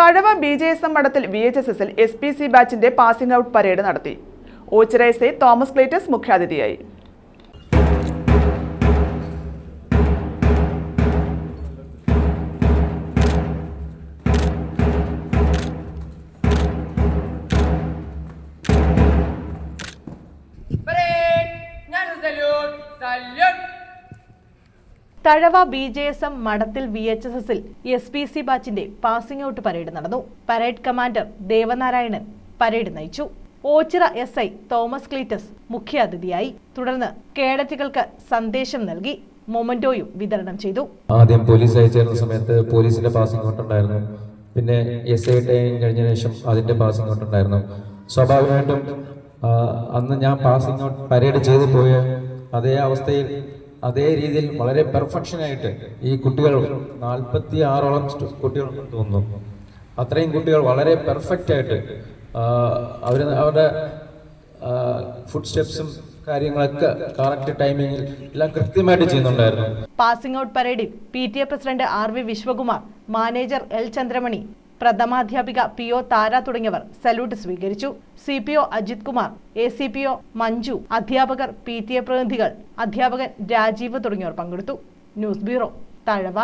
Thazhava B J S M Madathil V H S എസിൽ S P C ബാച്ചിന്റെ passing out parade നടത്തി ഓച്ചിറൈസെ തോമസ് ക്ലേറ്റസ് മുഖ്യാതിഥിയായി! Salute! Thazhava B J S M Madathil V H S എസിൽ S P C ബാച്ചിന്റെ passing out parade നടന്നു. Parade commander Devanarayanan parade നയിച്ചു. Ochira S I Thomas Cletus മുഖ്യാതിഥിയായി. തുടർന്ന് കേഡറ്റുകൾക്ക് സന്ദേശം നൽകി. മൊമന്റോയും വിതരണം ചെയ്തു. ആദ്യം പോലീസ് അയച്ചിരുന്ന സമയത്ത് പോലീസിന്റെ പാസിംഗ് ഔട്ട് ഉണ്ടായിരുന്നു. പിന്നെ എസ് ഐ ടൈം കഴിഞ്ഞ ശേഷം അതിന്റെ പാസിംഗ് ഔട്ട് ഉണ്ടായിരുന്നു. സ്വാഭാവികമായിട്ടും അന്ന് ഞാൻ പാസിംഗ് ഔട്ട് പരേഡ് ചെയ്തു പോയ അതേ അവസ്ഥയിൽ അതേ രീതിയിൽ വളരെ പെർഫെക്ഷൻ ആയിട്ട് ഈ കുട്ടികൾ നാൽപ്പത്തി ആറോളം കുട്ടികൾ തോന്നുന്നു അത്രയും കുട്ടികൾ വളരെ പെർഫെക്റ്റ് ആയിട്ട് അവർ അവരുടെ ഫുഡ് സ്റ്റെപ്സും കാര്യങ്ങളൊക്കെ കറക്റ്റ് ടൈമിങ്ങിൽ എല്ലാം കൃത്യമായിട്ട് ചെയ്യുന്നുണ്ടായിരുന്നു. പാസിംഗ് ഔട്ട് പരേഡിൽ P T A president R V Viswakumar manager L Chandramani പ്രഥമാധ്യാപിക P O Thara തുടങ്ങിയവർ സല്യൂട്ട് സ്വീകരിച്ചു. C P O Ajith Kumar A C P O Manju അധ്യാപകർ പി ടി എ പ്രതിനിധികൾ അധ്യാപകൻ രാജീവ് തുടങ്ങിയവർ പങ്കെടുത്തു. News bureau Thazhava.